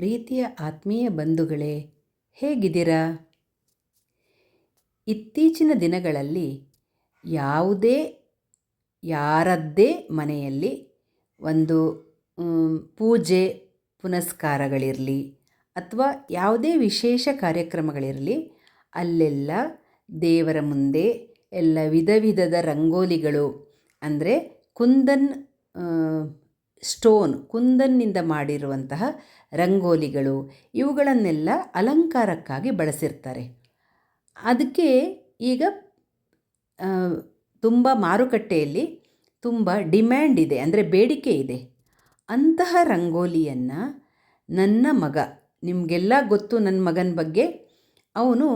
ಪ್ರೀತಿಯ ಆತ್ಮೀಯ ಬಂಧುಗಳೇ, ಹೇಗಿದ್ದೀರಾ? ಇತ್ತೀಚಿನ ದಿನಗಳಲ್ಲಿ ಯಾವುದೇ, ಯಾರದ್ದೇ ಮನೆಯಲ್ಲಿ ಒಂದು ಪೂಜೆ, ಪುನಸ್ಕಾರಗಳಿರಲಿ ಅಥವಾ ಯಾವುದೇ ವಿಶೇಷ ಕಾರ್ಯಕ್ರಮಗಳಿರಲಿ, ಅಲ್ಲೆಲ್ಲ ದೇವರ ಮುಂದೆ ಎಲ್ಲ ವಿಧ ವಿಧದ ರಂಗೋಲಿಗಳು ಅಂದರೆ ಕುಂದನ್ ಸ್ಟೋನ್, ಕುಂದನ್ನಿಂದ ಮಾಡಿರುವಂತಹ ರಂಗೋಲಿಗಳು, ಇವುಗಳನ್ನೆಲ್ಲ ಅಲಂಕಾರಕ್ಕಾಗಿ ಬಳಸಿರ್ತಾರೆ. ಅದಕ್ಕೆ ಈಗ ತುಂಬ ಮಾರುಕಟ್ಟೆಯಲ್ಲಿ ತುಂಬ ಡಿಮ್ಯಾಂಡ್ ಇದೆ, ಅಂದರೆ ಬೇಡಿಕೆ ಇದೆ. ಅಂತಹ ರಂಗೋಲಿಯನ್ನು ನನ್ನ ಮಗ, ನಿಮಗೆಲ್ಲ ಗೊತ್ತು ನನ್ನ ಮಗನ ಬಗ್ಗೆ, ಅವನು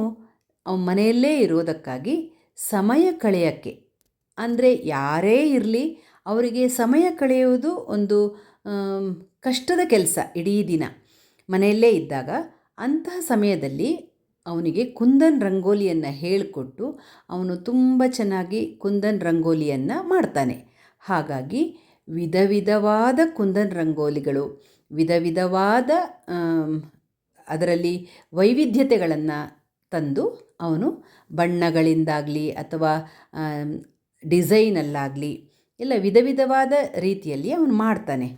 ಅವನ ಮನೆಯಲ್ಲೇ ಇರೋದಕ್ಕಾಗಿ ಸಮಯ ಕಳೆಯೋಕ್ಕೆ, ಅಂದರೆ ಯಾರೇ ಇರಲಿ ಅವರಿಗೆ ಸಮಯ ಕಳೆಯುವುದು ಒಂದು ಕಷ್ಟದ ಕೆಲಸ ಇಡೀ ದಿನ. ಮನೆಯಲ್ಲೇ ಇದ್ದಾಗ ಅಂತಹ ಸಮಯದಲ್ಲಿ ಅವನಿಗೆ ಕುಂದನ್ ರಂಗೋಲಿಯನ್ನು ಹೇಳಿಕೊಟ್ಟು ಅವನು ತುಂಬ ಚೆನ್ನಾಗಿ ಕುಂದನ್ ರಂಗೋಲಿಯನ್ನು ಮಾಡ್ತಾನೆ. ಹಾಗಾಗಿ ವಿಧ ವಿಧವಾದ ಕುಂದನ್ ರಂಗೋಲಿಗಳು, ವಿಧ ವಿಧವಾದ ಅದರಲ್ಲಿ ವೈವಿಧ್ಯತೆಗಳನ್ನು ತಂದು ಅವನು ಬಣ್ಣಗಳಿಂದಾಗಲಿ ಅಥವಾ ಡಿಸೈನಲ್ಲಾಗಲಿ ಎಲ್ಲ ವಿಧ ವಿಧವಾದ ರೀತಿಯಲ್ಲಿ ಅವನು ಮಾಡ್ತಾನೆ.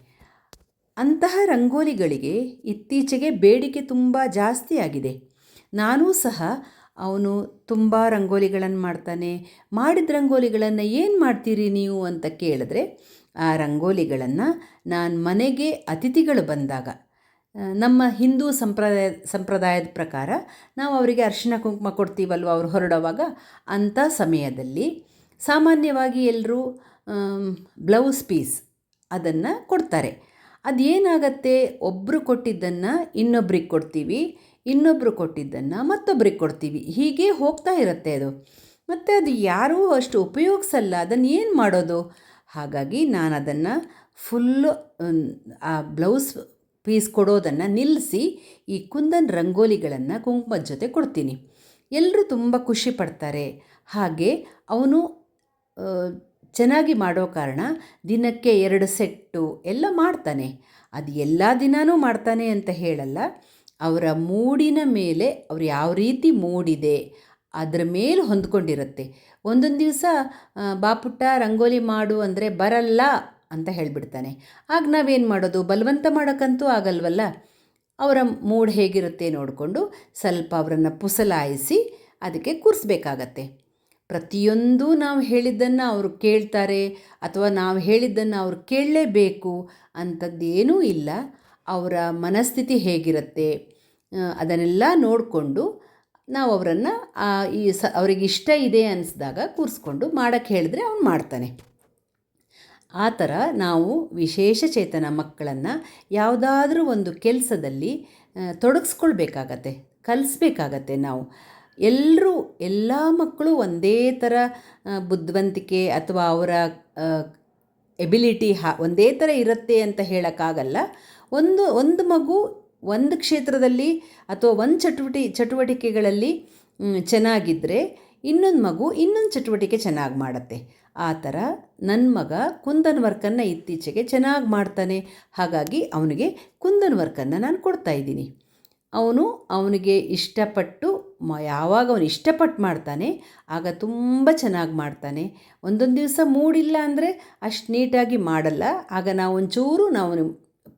ಅಂತಹ ರಂಗೋಲಿಗಳಿಗೆ ಇತ್ತೀಚೆಗೆ ಬೇಡಿಕೆ ತುಂಬ ಜಾಸ್ತಿ ಆಗಿದೆ. ನಾನೂ ಸಹ ಅವನು ತುಂಬ ರಂಗೋಲಿಗಳನ್ನು ಮಾಡ್ತಾನೆ. ಮಾಡಿದ ರಂಗೋಲಿಗಳನ್ನು ಏನು ಮಾಡ್ತೀರಿ ನೀವು ಅಂತ ಕೇಳಿದ್ರೆ, ಆ ರಂಗೋಲಿಗಳನ್ನು ನಾನು ಮನೆಗೆ ಅತಿಥಿಗಳು ಬಂದಾಗ, ನಮ್ಮ ಹಿಂದೂ ಸಂಪ್ರದಾಯ, ಸಂಪ್ರದಾಯದ ಪ್ರಕಾರ ನಾವು ಅವರಿಗೆ ಅರ್ಶಿನ ಕುಂಕುಮ ಕೊಡ್ತೀವಲ್ವ ಅವರು ಹೊರಡುವಾಗ, ಅಂಥ ಸಮಯದಲ್ಲಿ ಸಾಮಾನ್ಯವಾಗಿ ಎಲ್ಲರೂ ಬ್ಲೌಸ್ ಪೀಸ್ ಅದನ್ನು ಕೊಡ್ತಾರೆ. ಅದೇನಾಗತ್ತೆ ಒಬ್ಬರು ಕೊಟ್ಟಿದ್ದನ್ನು ಇನ್ನೊಬ್ರಿಗೆ ಕೊಡ್ತೀವಿ ಇನ್ನೊಬ್ಬರು ಕೊಟ್ಟಿದ್ದನ್ನು ಮತ್ತೊಬ್ರಿಗೆ ಕೊಡ್ತೀವಿ. ಹೀಗೆ ಹೋಗ್ತಾ ಇರುತ್ತೆ ಅದು. ಮತ್ತು ಅದು ಯಾರೂ ಅಷ್ಟು ಉಪಯೋಗಿಸಲ್ಲ, ಅದನ್ನು ಏನು ಮಾಡೋದು? ಹಾಗಾಗಿ ನಾನು ಅದನ್ನು ಫುಲ್ಲು ಆ ಬ್ಲೌಸ್ ಪೀಸ್ ಕೊಡೋದನ್ನು ನಿಲ್ಲಿಸಿ ಈ ಕುಂದನ್ ರಂಗೋಲಿಗಳನ್ನು ಕುಂಕುಮದ ಜೊತೆ ಕೊಡ್ತೀನಿ. ಎಲ್ಲರೂ ತುಂಬ ಖುಷಿ ಪಡ್ತಾರೆ. ಹಾಗೆ ಅವನು ಚೆನ್ನಾಗಿ ಮಾಡೋ ಕಾರಣ ದಿನಕ್ಕೆ ಎರಡು ಸೆಟ್ಟು ಎಲ್ಲ ಮಾಡ್ತಾನೆ. ಅದು ಎಲ್ಲ ದಿನಾನೂ ಮಾಡ್ತಾನೆ ಅಂತ ಹೇಳಲ್ಲ. ಅವರ ಮೂಡಿನ ಮೇಲೆ ಅವ್ರು ಯಾವ ರೀತಿ ಮೂಡಿದೆ ಅದರ ಮೇಲೆ ಹೊಂದ್ಕೊಂಡಿರುತ್ತೆ. ಒಂದೊಂದು ದಿವಸ ಬಾಪುಟ್ಟ ರಂಗೋಲಿ ಮಾಡು ಅಂದರೆ ಬರಲ್ಲ ಅಂತ ಹೇಳಿಬಿಡ್ತಾನೆ. ಆಗ ನಾವೇನು ಮಾಡೋದು? ಬಲವಂತ ಮಾಡೋಕ್ಕಂತೂ ಆಗಲ್ವಲ್ಲ? ಅವರ ಮೂಡ್ ಹೇಗಿರುತ್ತೆ ನೋಡಿಕೊಂಡು ಸ್ವಲ್ಪ ಅವರನ್ನು ಪುಸಲಾಯಿಸಿ ಅದಕ್ಕೆ ಕೂರಿಸ್ಬೇಕಾಗತ್ತೆ. ಪ್ರತಿಯೊಂದು ನಾವು ಹೇಳಿದ್ದನ್ನು ಅವರು ಕೇಳ್ತಾರೆ ಅಥವಾ ನಾವು ಹೇಳಿದ್ದನ್ನು ಅವರು ಕೇಳಲೇಬೇಕು ಅಂಥದ್ದೇನೂ ಇಲ್ಲ. ಅವರ ಮನಸ್ಥಿತಿ ಹೇಗಿರುತ್ತೆ ಅದನ್ನೆಲ್ಲ ನೋಡಿಕೊಂಡು ನಾವು ಅವರನ್ನು ಈ ಸ, ಅವ್ರಿಗೆ ಇಷ್ಟ ಇದೆ ಅನಿಸಿದಾಗ ಕೂರಿಸ್ಕೊಂಡು ಮಾಡೋಕ್ಕೆ ಹೇಳಿದ್ರೆ ಅವ್ನು ಮಾಡ್ತಾನೆ. ಆ ಥರ ನಾವು ವಿಶೇಷ ಚೇತನ ಮಕ್ಕಳನ್ನು ಯಾವುದಾದ್ರೂ ಒಂದು ಕೆಲಸದಲ್ಲಿ ತೊಡಗಿಸ್ಕೊಳ್ಬೇಕಾಗತ್ತೆ, ಕಲಿಸ್ಬೇಕಾಗತ್ತೆ ನಾವು. ಎಲ್ಲರೂ ಎಲ್ಲ ಮಕ್ಕಳು ಒಂದೇ ಥರ ಬುದ್ಧಿವಂತಿಕೆ ಅಥವಾ ಅವರ ಎಬಿಲಿಟಿ ಹಾ, ಒಂದೇ ಥರ ಇರುತ್ತೆ ಅಂತ ಹೇಳೋಕ್ಕಾಗಲ್ಲ. ಒಂದು ಒಂದು ಮಗು ಒಂದು ಕ್ಷೇತ್ರದಲ್ಲಿ ಅಥವಾ ಒಂದು ಚಟುವಟಿ, ಚಟುವಟಿಕೆಗಳಲ್ಲಿ ಚೆನ್ನಾಗಿದ್ದರೆ ಇನ್ನೊಂದು ಮಗು ಇನ್ನೊಂದು ಚಟುವಟಿಕೆ ಚೆನ್ನಾಗಿ ಮಾಡುತ್ತೆ. ಆ ಥರ ನನ್ನ ಮಗ ಕುಂದನ್ ವರ್ಕನ್ನು ಇತ್ತೀಚೆಗೆ ಚೆನ್ನಾಗಿ ಮಾಡ್ತಾನೆ. ಹಾಗಾಗಿ ಅವನಿಗೆ ಕುಂದನ್ ವರ್ಕನ್ನು ನಾನು ಕೊಡ್ತಾ ಇದ್ದೀನಿ. ಅವನು ಅವನಿಗೆ ಇಷ್ಟಪಟ್ಟು ಯಾವಾಗ ಅವನು ಇಷ್ಟಪಟ್ಟು ಮಾಡ್ತಾನೆ, ಆಗ ತುಂಬ ಚೆನ್ನಾಗಿ ಮಾಡ್ತಾನೆ. ಒಂದೊಂದು ದಿವಸ ಮೂಡಿಲ್ಲ ಅಂದರೆ ಅಷ್ಟು ನೀಟಾಗಿ ಮಾಡಲ್ಲ. ಆಗ ನಾವು ಒಂಚೂರು ನಾವು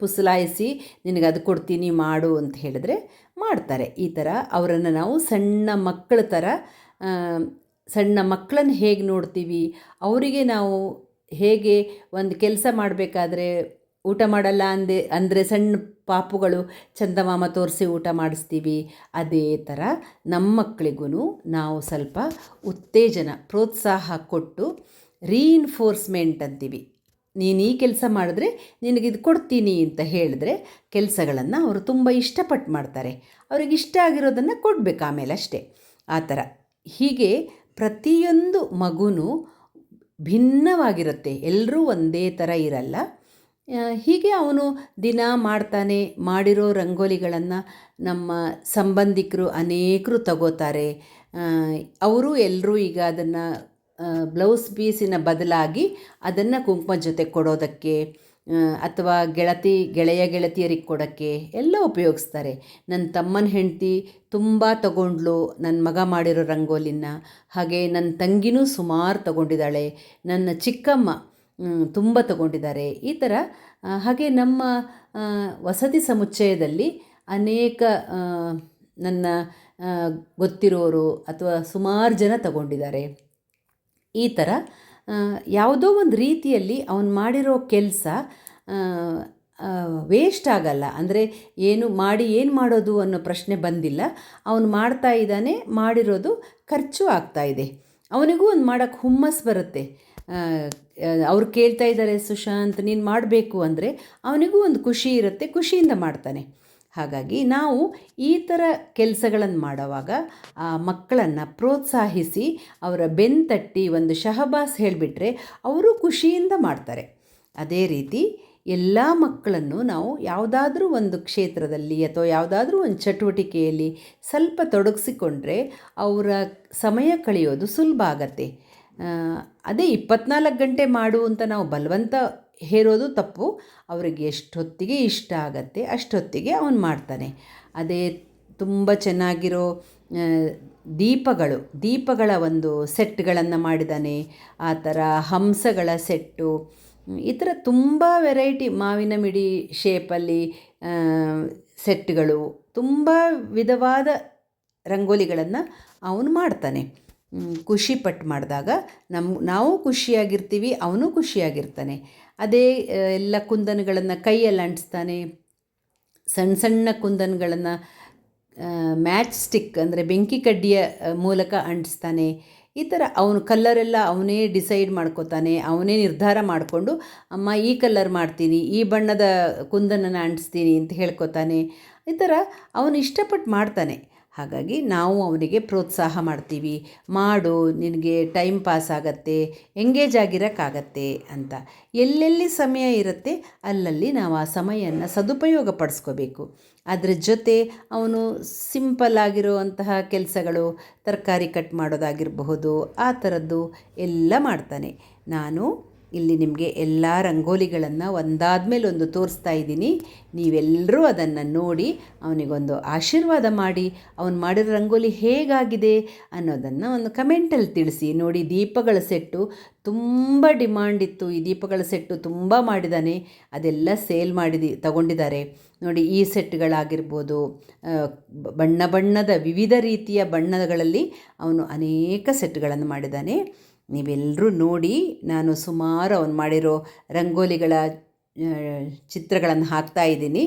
ಪುಸಲಾಯಿಸಿ, ನಿನಗೆ ಅದು ಕೊಡ್ತೀನಿ ಮಾಡು ಅಂತ ಹೇಳಿದ್ರೆ ಮಾಡ್ತಾರೆ. ಈ ಥರ ಅವರನ್ನು ನಾವು ಸಣ್ಣ ಮಕ್ಕಳ ಥರ ಸಣ್ಣ ಮಕ್ಕಳನ್ನು ಹೇಗೆ ನೋಡ್ತೀವಿ? ಅವರಿಗೆ ನಾವು ಹೇಗೆ ಒಂದು ಕೆಲಸ ಮಾಡಬೇಕಾದ್ರೆ ಊಟ ಮಾಡಲ್ಲ ಅಂದೆ, ಅಂದರೆ ಸಣ್ಣ ಪಾಪುಗಳು ಚಂದಮಾಮ ತೋರಿಸಿ ಊಟ ಮಾಡಿಸ್ತೀವಿ. ಅದೇ ಥರ ನಮ್ಮ ಮಕ್ಕಳಿಗೂ ನಾವು ಸ್ವಲ್ಪ ಉತ್ತೇಜನ, ಪ್ರೋತ್ಸಾಹ ಕೊಟ್ಟು ರೀಇನ್ಫೋರ್ಸ್ಮೆಂಟ್ ಅಂತೀವಿ. ನೀನು ಈ ಕೆಲಸ ಮಾಡಿದ್ರೆ ನಿನಗಿದು ಕೊಡ್ತೀನಿ ಅಂತ ಹೇಳಿದ್ರೆ ಕೆಲಸಗಳನ್ನು ಅವರು ತುಂಬ ಇಷ್ಟಪಟ್ಟು ಮಾಡ್ತಾರೆ. ಅವ್ರಿಗೆ ಇಷ್ಟ ಆಗಿರೋದನ್ನು ಕೊಡಬೇಕು ಆಮೇಲೆ ಅಷ್ಟೇ. ಆ ಥರ ಹೀಗೆ ಪ್ರತಿಯೊಂದು ಮಗುನೂ ಭಿನ್ನವಾಗಿರುತ್ತೆ. ಎಲ್ಲರೂ ಒಂದೇ ಥರ ಇರಲ್ಲ. ಹೀಗೆ ಅವನು ದಿನ ಮಾಡ್ತಾನೆ ಮಾಡಿರೋ ರಂಗೋಲಿಗಳನ್ನು ನಮ್ಮ ಸಂಬಂಧಿಕರು ಅನೇಕರು ತಗೋತಾರೆ. ಅವರು ಎಲ್ಲರೂ ಈಗ ಅದನ್ನು ಬ್ಲೌಸ್ ಪೀಸಿನ ಬದಲಾಗಿ ಅದನ್ನು ಕುಂಕುಮ ಜೊತೆ ಕೊಡೋದಕ್ಕೆ ಅಥವಾ ಗೆಳತಿ, ಗೆಳೆಯ ಗೆಳತಿಯರಿಗೆ ಕೊಡೋಕ್ಕೆ ಎಲ್ಲ ಉಪಯೋಗಿಸ್ತಾರೆ. ನನ್ನ ತಮ್ಮನ ಹೆಂಡತಿ ತುಂಬ ತಗೊಂಡ್ಳು ನನ್ನ ಮಗ ಮಾಡಿರೋ ರಂಗೋಲಿನ, ಹಾಗೆ ನನ್ನ ತಂಗಿನೂ ಸುಮಾರು ತಗೊಂಡಿದ್ದಾಳೆ, ನನ್ನ ಚಿಕ್ಕಮ್ಮ ತುಂಬ ತಗೊಂಡಿದ್ದಾರೆ. ಈ ಥರ ಹಾಗೆ ನಮ್ಮ ವಸತಿ ಸಮುಚ್ಚಯದಲ್ಲಿ ಅನೇಕ ನನ್ನ ಗೊತ್ತಿರೋರು ಅಥವಾ ಸುಮಾರು ಜನ ತಗೊಂಡಿದ್ದಾರೆ. ಈ ಥರ ಯಾವುದೋ ಒಂದು ರೀತಿಯಲ್ಲಿ ಅವನು ಮಾಡಿರೋ ಕೆಲಸ ವೇಸ್ಟ್ ಆಗಲ್ಲ. ಅಂದರೆ ಏನು ಮಾಡಿ ಏನು ಮಾಡೋದು ಅನ್ನೋ ಪ್ರಶ್ನೆ ಬಂದಿಲ್ಲ. ಅವನು ಮಾಡ್ತಾ ಇದ್ದಾನೆ, ಮಾಡಿರೋದು ಖರ್ಚು ಆಗ್ತಾ ಇದೆ. ಅವನಿಗೂ ಒಂದು ಮಾಡೋಕ್ಕೆ ಹುಮ್ಮಸ್ಸು ಬರುತ್ತೆ. ಅವ್ರು ಕೇಳ್ತಾ ಇದ್ದಾರೆ, ಸುಶಾಂತ್, ನೀನು ಮಾಡಬೇಕು ಅಂದರೆ ಅವನಿಗೂ ಒಂದು ಖುಷಿ ಇರುತ್ತೆ, ಖುಷಿಯಿಂದ ಮಾಡ್ತಾನೆ. ಹಾಗಾಗಿ ನಾವು ಈ ಥರ ಕೆಲಸಗಳನ್ನು ಮಾಡುವಾಗ ಆ ಮಕ್ಕಳನ್ನು ಪ್ರೋತ್ಸಾಹಿಸಿ, ಅವರ ಬೆನ್ನು ತಟ್ಟಿ ಒಂದು ಶಹಬಾಸ್ ಹೇಳಿಬಿಟ್ರೆ ಅವರು ಖುಷಿಯಿಂದ ಮಾಡ್ತಾರೆ. ಅದೇ ರೀತಿ ಎಲ್ಲ ಮಕ್ಕಳನ್ನು ನಾವು ಯಾವುದಾದ್ರೂ ಒಂದು ಕ್ಷೇತ್ರದಲ್ಲಿ ಅಥವಾ ಯಾವುದಾದ್ರೂ ಒಂದು ಚಟುವಟಿಕೆಯಲ್ಲಿ ಸ್ವಲ್ಪ ತೊಡಗಿಸಿಕೊಂಡ್ರೆ ಅವರ ಸಮಯ ಕಳೆಯೋದು ಸುಲಭ ಆಗತ್ತೆ. ಅದೇ ಇಪ್ಪತ್ನಾಲ್ಕು ಗಂಟೆ ಮಾಡು ಅಂತ ನಾವು ಬಲವಂತ ಹೇರೋದು ತಪ್ಪು. ಅವರಿಗೆ ಎಷ್ಟೊತ್ತಿಗೆ ಇಷ್ಟ ಆಗತ್ತೆ ಅಷ್ಟೊತ್ತಿಗೆ ಅವನು ಮಾಡ್ತಾನೆ. ಅದೇ ತುಂಬ ಚೆನ್ನಾಗಿರೋ ದೀಪಗಳು, ದೀಪಗಳ ಒಂದು ಸೆಟ್ಗಳನ್ನು ಮಾಡಿದ್ದಾನೆ ಆ ಥರ ಹಂಸಗಳ ಸೆಟ್ಟು, ಈ ಥರ ತುಂಬ ವೆರೈಟಿ ಮಾವಿನ ಮಿಡಿ ಶೇಪಲ್ಲಿ ಸೆಟ್ಗಳು, ತುಂಬ ವಿಧವಾದ ರಂಗೋಲಿಗಳನ್ನು ಅವನು ಮಾಡ್ತಾನೆ. ಖುಷಿಪಟ್ಟು ಮಾಡಿದಾಗ ನಮ್ಮ ನಾವು ಖುಷಿಯಾಗಿರ್ತೀವಿ, ಅವನು ಖುಷಿಯಾಗಿರ್ತಾನೆ. ಅದೇ ಎಲ್ಲ ಕುಂದನ್ಗಳನ್ನು ಕೈಯಲ್ಲಿ ಅಂಟಿಸ್ತಾನೆ. ಸಣ್ಣ ಸಣ್ಣ ಕುಂದನ್ಗಳನ್ನು ಮ್ಯಾಚ್ ಸ್ಟಿಕ್ ಅಂದರೆ ಬೆಂಕಿ ಕಡ್ಡಿಯ ಮೂಲಕ ಅಂಟಿಸ್ತಾನೆ. ಈ ಥರ ಅವನು ಕಲ್ಲರೆಲ್ಲ ಅವನೇ ಡಿಸೈಡ್ ಮಾಡ್ಕೋತಾನೆ, ಅವನೇ ನಿರ್ಧಾರ ಮಾಡಿಕೊಂಡು, ಅಮ್ಮ, ಈ ಕಲ್ಲರ್ ಮಾಡ್ತೀನಿ, ಈ ಬಣ್ಣದ ಕುಂದನನ್ನು ಅಂಟಿಸ್ತೀನಿ ಅಂತ ಹೇಳ್ಕೊತಾನೆ. ಈ ಥರ ಅವನು ಇಷ್ಟಪಟ್ಟು ಮಾಡ್ತಾನೆ. ಹಾಗಾಗಿ ನಾವು ಅವನಿಗೆ ಪ್ರೋತ್ಸಾಹ ಮಾಡ್ತೀವಿ. ಮಾಡು, ನಿನಗೆ ಟೈಮ್ ಪಾಸ್ ಆಗತ್ತೆ ಎಂಗೇಜ್ ಆಗಿರೋಕ್ಕಾಗತ್ತೆ ಅಂತ. ಎಲ್ಲೆಲ್ಲಿ ಸಮಯ ಇರುತ್ತೆ ಅಲ್ಲಲ್ಲಿ ನಾವು ಆ ಸಮಯನ ಸದುಪಯೋಗ ಪಡಿಸ್ಕೋಬೇಕು. ಅದರ ಜೊತೆ ಅವನು ಸಿಂಪಲ್ ಆಗಿರುವಂತಹ ಕೆಲಸಗಳು, ತರಕಾರಿ ಕಟ್ ಮಾಡೋದಾಗಿರಬಹುದು, ಆ ಥರದ್ದು ಎಲ್ಲ ಮಾಡ್ತಾನೆ. ನಾನು ಇಲ್ಲಿ ನಿಮಗೆ ಎಲ್ಲ ರಂಗೋಲಿಗಳನ್ನು ಒಂದಾದ್ಮೇಲೆ ಒಂದು ತೋರಿಸ್ತಾ ಇದ್ದೀನಿ. ನೀವೆಲ್ಲರೂ ಅದನ್ನು ನೋಡಿ ಅವನಿಗೊಂದು ಆಶೀರ್ವಾದ ಮಾಡಿ, ಅವನು ಮಾಡಿರೋ ರಂಗೋಲಿ ಹೇಗಾಗಿದೆ ಅನ್ನೋದನ್ನು ಒಂದು ಕಮೆಂಟಲ್ಲಿ ತಿಳಿಸಿ. ನೋಡಿ, ದೀಪಗಳ ಸೆಟ್ಟು ತುಂಬ ಡಿಮಾಂಡ್ ಇತ್ತು. ಈ ದೀಪಗಳ ಸೆಟ್ಟು ತುಂಬ ಮಾಡಿದ್ದಾನೆ ಅದೆಲ್ಲ ಸೇಲ್ ಮಾಡಿದಿ, ತಗೊಂಡಿದ್ದಾರೆ. ನೋಡಿ, ಈ ಸೆಟ್ಗಳಾಗಿರ್ಬೋದು ಬಣ್ಣ ಬಣ್ಣದ ವಿವಿಧ ರೀತಿಯ ಬಣ್ಣಗಳಲ್ಲಿ ಅವನು ಅನೇಕ ಸೆಟ್ಗಳನ್ನು ಮಾಡಿದ್ದಾನೆ ನೀವೆಲ್ಲರೂ ನೋಡಿ ನಾನು ಸುಮಾರು ಅವನು ಮಾಡಿರೋ ರಂಗೋಲಿಗಳ ಚಿತ್ರಗಳನ್ನು ಹಾಕ್ತಾ ಇದ್ದೀನಿ.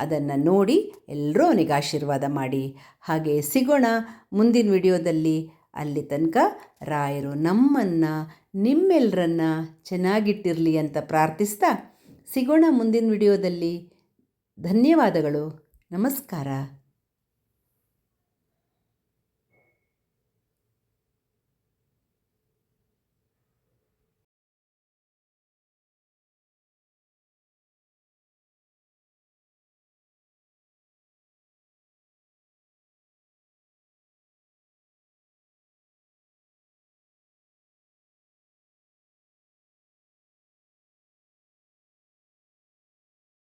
ಅದನ್ನು ನೋಡಿ ಎಲ್ಲರೂ ಅವನಿಗೆ ಆಶೀರ್ವಾದ ಮಾಡಿ. ಹಾಗೆ ಸಿಗೋಣ ಮುಂದಿನ ವಿಡಿಯೋದಲ್ಲಿ. ಅಲ್ಲಿ ತನಕ ರಾಯರು ನಮ್ಮನ್ನು ನಿಮ್ಮೆಲ್ಲರನ್ನ ಚೆನ್ನಾಗಿಟ್ಟಿರಲಿ ಅಂತ ಪ್ರಾರ್ಥಿಸ್ತಾ ಸಿಗೋಣ ಮುಂದಿನ ವಿಡಿಯೋದಲ್ಲಿ. ಧನ್ಯವಾದಗಳು. ನಮಸ್ಕಾರ.